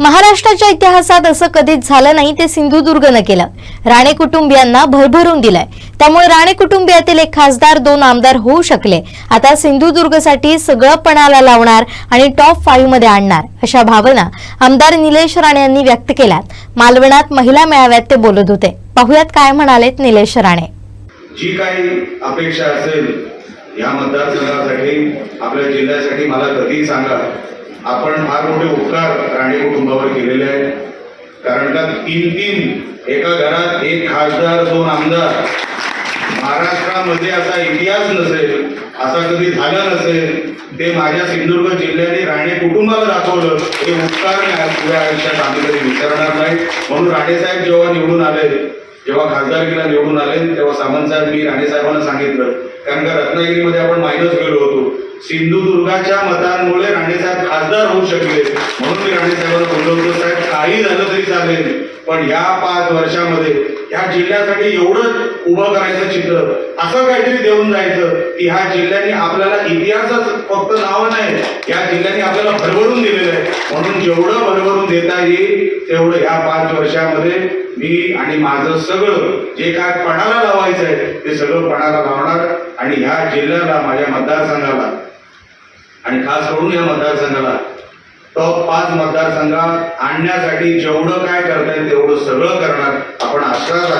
महाराष्ट्राच्या इतिहासात असं कधीच झालं नाही ते सिंधुदुर्गनं केलं. राणे कुटुंबियांना भरभरून दिलंय. त्यामुळे राणे कुटुंबियातील एक खासदार दोन आमदार होऊ शकले. आता सिंधुदुर्गसाठी सगळं पणाला लावणार आणि टॉप फाईव्हमध्ये आणणार अशा भावना आमदार निलेश राणे यांनी व्यक्त केल्यात. मालवणात महिला मेळाव्यात ते बोलत होते. पाहुयात काय म्हणालेत निलेश राणे. जी काही अपेक्षा असेल या मतदारसंघासाठी आपल्या जिल्ह्यासाठी मला कधी सांगा. आपण फार मोठे उपकार राणे कुटुंबावर केलेले आहेत. कारण का तीन तीन एका घरात एक खासदार दोन आमदार महाराष्ट्रामध्ये असा इतिहास नसेल असा कधी झाला नसेल ते माझ्या सिंधुदुर्ग जिल्ह्याने राणे कुटुंबाला दाखवलं हे उपकार मी आज पुढे आयुष्यात आम्ही कधी विचारणार नाही. म्हणून राणेसाहेब जेव्हा निवडून आले जेव्हा खासदारकीला निवडून आले तेव्हा सामंत साहेब मी राणे साहेबांना सांगितलं. कारण का रत्नागिरीमध्ये आपण मायनस गेलो होतो. सिंधुदुर्गाच्या मतांमुळे राणेसाहेब खासदार होऊ शकले. म्हणून मी राणेसाहेबांना बोललो होतो साहेब काही झालं तरी चालेल. पण या पाच वर्षामध्ये या जिल्ह्यासाठी एवढं उभं करायचं चित्र. असं काहीतरी देऊन जायचं की ह्या जिल्ह्याने आपल्याला इतिहासच फक्त नाव नाही या जिल्ह्याने आपल्याला भरभरून दिलेलं आहे. म्हणून जेवढं भरभरून देता येईल तेवढं या पाच वर्षामध्ये मी आणि माझं सगळं जे काय पणाला लावायचं आहे ते सगळं पणाला लावणार आणि ह्या जिल्ह्याला माझ्या मतदारसंघाला आणि खास करून या मतदारसंघाला टॉप पाच मतदारसंघात आणण्यासाठी जेवढं काय करता येईल तेवढं सगळं करणार